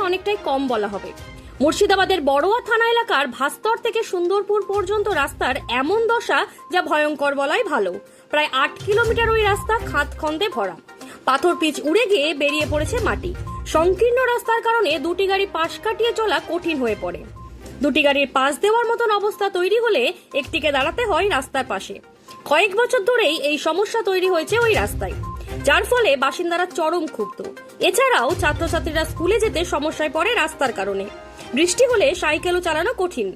অনেকটাই কম বলা হবে। মুর্শিদাবাদের বড়োয়া থানা এলাকার ভাস্তর থেকে সুন্দরপুর পর্যন্ত রাস্তার এমন দশা যা ভয়ঙ্কর বলাই ভালো। প্রায় আট কিলোমিটার ওই রাস্তা খাত খন্দে ভরা। পাথর পিচ উড়ে গিয়ে বেরিয়ে পড়েছে মাটি। সংকীর্ণ রাস্তার কারণে দুটি গাড়ি পাশ কাটিয়ে চলা কঠিন হয়ে পড়ে। দুটি গাড়ির পাশ দেওয়ার মতন অবস্থা তৈরি হলে একটিকে দাঁড়াতে হয় রাস্তার পাশে। কয়েক বছর ধরেই এই সমস্যা তৈরি হয়েছে ওই রাস্তায়। যার ফলে বাসিন্দারা চরম ক্ষুব্ধ। এছাড়াও ছাত্রছাত্রীরা স্কুলে যেতে সমস্যায় পড়ে রাস্তার কারণে। বৃষ্টি হলে সাইকেলও চালানো কঠিন।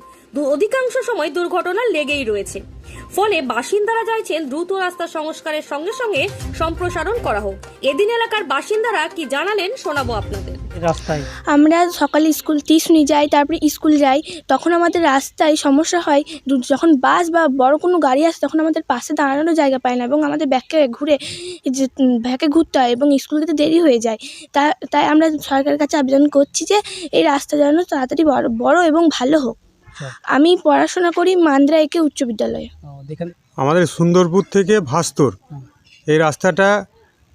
অধিকাংশ সময় দুর্ঘটনা লেগেই রয়েছে। ফলে বাসিন্দারা চাইছেন দ্রুত রাস্তা সংস্কারের সঙ্গে সঙ্গে সম্প্রসারণ করা হোক। এদিন এলাকার বাসিন্দারা কি জানালেন শোনাবো আপনাদের। রাস্তায়। আমরা সকালে স্কুল টিউশনি যাই তারপরে স্কুল যাই তখন আমাদের রাস্তায় সমস্যা হয়। দু- যখন বাস বা বড় কোনো গাড়ি আসে তখন আমাদের পাশে দাঁড়ানোর জায়গা পায় না এবং আমাদের ব্যাকে ঘুরে যে উম, ব্যাকে ঘুরতে হয় এবং স্কুল যেতে দেরি হয়ে যায়। তা তাই আমরা সরকারের কাছে আবেদন করছি যে এই রাস্তা যেন তাড়াতাড়ি বড় বড় এবং ভালো হোক। আমি পড়াশোনা করি মান্দ্রা একে উচ্চ বিদ্যালয়ে। আমাদের সুন্দরপুর থেকে ভাস্তর। এই রাস্তাটা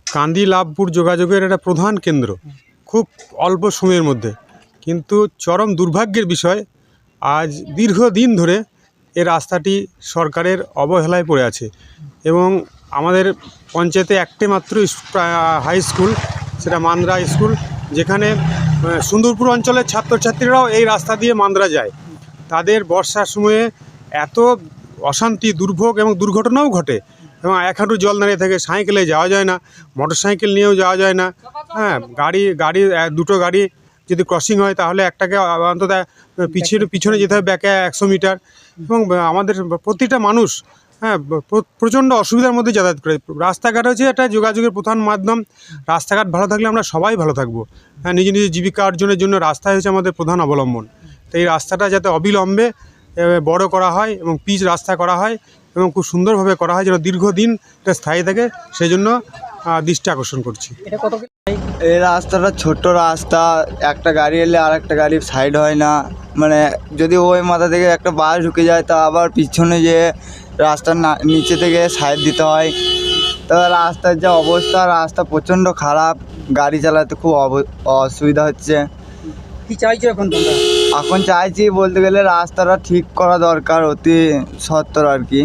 কান্দি লাভপুর যোগাযোগের একটা প্রধান কেন্দ্র খুব অল্প সময়ের মধ্যে। কিন্তু চরম দুর্ভাগ্যের বিষয় আজ দীর্ঘদিন ধরে এ রাস্তাটি সরকারের অবহেলায় পড়ে আছে। এবং আমাদের পঞ্চায়েতে একটি মাত্র হাই স্কুল সেটা মান্দ্রা স্কুল যেখানে সুন্দরপুর অঞ্চলের ছাত্রছাত্রীরাও এই রাস্তা দিয়ে মান্দ্রা যায়। তাদের বর্ষার সময়ে এত অশান্তি দুর্ভোগ এবং দুর্ঘটনাও ঘটে। এবং এক হাঁটু জল দাঁড়িয়ে থাকে সাইকেলে যাওয়া যায় না মোটর সাইকেল নিয়েও যাওয়া যায় না। হ্যাঁ গাড়ি গাড়ি দুটো গাড়ি যদি ক্রসিং হয় তাহলে একটাকে অন্তত পিছিয়ে পিছনে যেতে হবে ব্যাকে একশো মিটার। এবং আমাদের প্রতিটা মানুষ হ্যাঁ প্রচণ্ড অসুবিধার মধ্যে যাতায়াত করে। রাস্তাঘাট হচ্ছে একটা যোগাযোগের প্রধান মাধ্যম। রাস্তাঘাট ভালো থাকলে আমরা সবাই ভালো থাকব। হ্যাঁ নিজের নিজের জীবিকা অর্জনের জন্য রাস্তাই হচ্ছে আমাদের প্রধান অবলম্বন। তো এই রাস্তাটা যাতে অবিলম্বে বড় করা হয় এবং পিচ রাস্তা করা হয় এবং খুব সুন্দরভাবে করা হয় যেন দীর্ঘদিন এটা স্থায়ী থাকে সেই জন্য দৃষ্টি আকর্ষণ করছি। এটা কত কি- এই রাস্তাটা ছোট্ট রাস্তা একটা গাড়ি এলে আর একটা গাড়ি সাইড হয় না। মানে যদি ওই মাথা থেকে একটা বাস ঢুকে যায় তা আবার পিছনে যে রাস্তার না নিচে থেকে সাইড দিতে হয়। তা রাস্তার যা অবস্থা রাস্তা প্রচণ্ড খারাপ গাড়ি চালাতে খুব অব- অসুবিধা হচ্ছে। কি চাইছো এখন তোমরা? এখন চাইছি বলতে গেলে রাস্তাটা ঠিক করা দরকার অতি সত্তর আর কি।